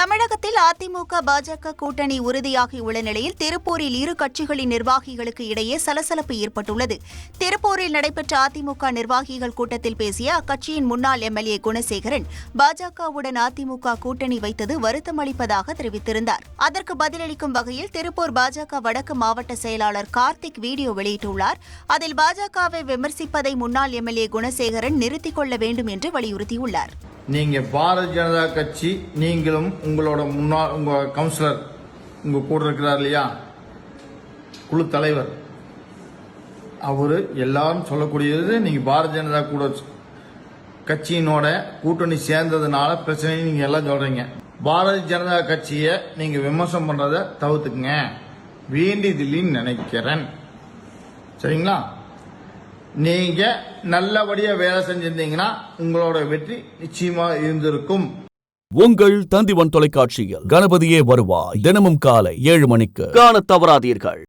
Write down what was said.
தமிழகத்தில் அதிமுக பாஜக கூட்டணி உறுதியாகியுள்ள நிலையில் திருப்பூரில் இரு கட்சிகளின் நிர்வாகிகளுக்கு இடையே சலசலப்பு ஏற்பட்டுள்ளது. திருப்பூரில் நடைபெற்ற அதிமுக நிர்வாகிகள் கூட்டத்தில் பேசிய அக்கட்சியின் முன்னாள் எம்எல்ஏ குணசேகரன் பாஜகவுடன் அதிமுக கூட்டணி வைத்தது வருத்தம் அளிப்பதாக தெரிவித்திருந்தார். அதற்கு பதிலளிக்கும் வகையில் திருப்பூர் பாஜக வடக்கு மாவட்ட செயலாளர் கார்த்திக் வீடியோ வெளியிட்டுள்ளார். அதில் பாஜகவை விமர்சிப்பதை முன்னாள் எம்எல்ஏ குணசேகரன் நிறுத்திக் கொள்ள வேண்டும் என்று வலியுறுத்தியுள்ளார். நீங்கள் பாரதிய ஜனதா கட்சி நீங்களும் உங்களோட முன்னாள் உங்கள் கவுன்சிலர் உங்கள் கூட இருக்கிறார் இல்லையா? குழு தலைவர். அவர் எல்லாரும் சொல்லக்கூடியது நீங்கள் பாரதிய ஜனதா கூட கட்சியினோட கூட்டணி சேர்ந்ததுனால பிரச்சனை நீங்கள் எல்லாம் சொல்கிறீங்க பாரதிய ஜனதா கட்சியை நீங்கள் விமர்சனம் பண்ணுறதை தவிர்த்துக்குங்க. வேண்டியதில்லைன்னு நினைக்கிறேன். சரிங்களா? நீங்க நல்லபடியா வேலை செஞ்சிருந்தீங்கன்னா உங்களோட வெற்றி நிச்சயமா இருந்திருக்கும். உங்கள் தந்திவன் தொலைக்காட்சியில் கணபதியே வருவாய். தினமும் காலை ஏழு மணிக்கு. காணத் தவறாதீர்கள்.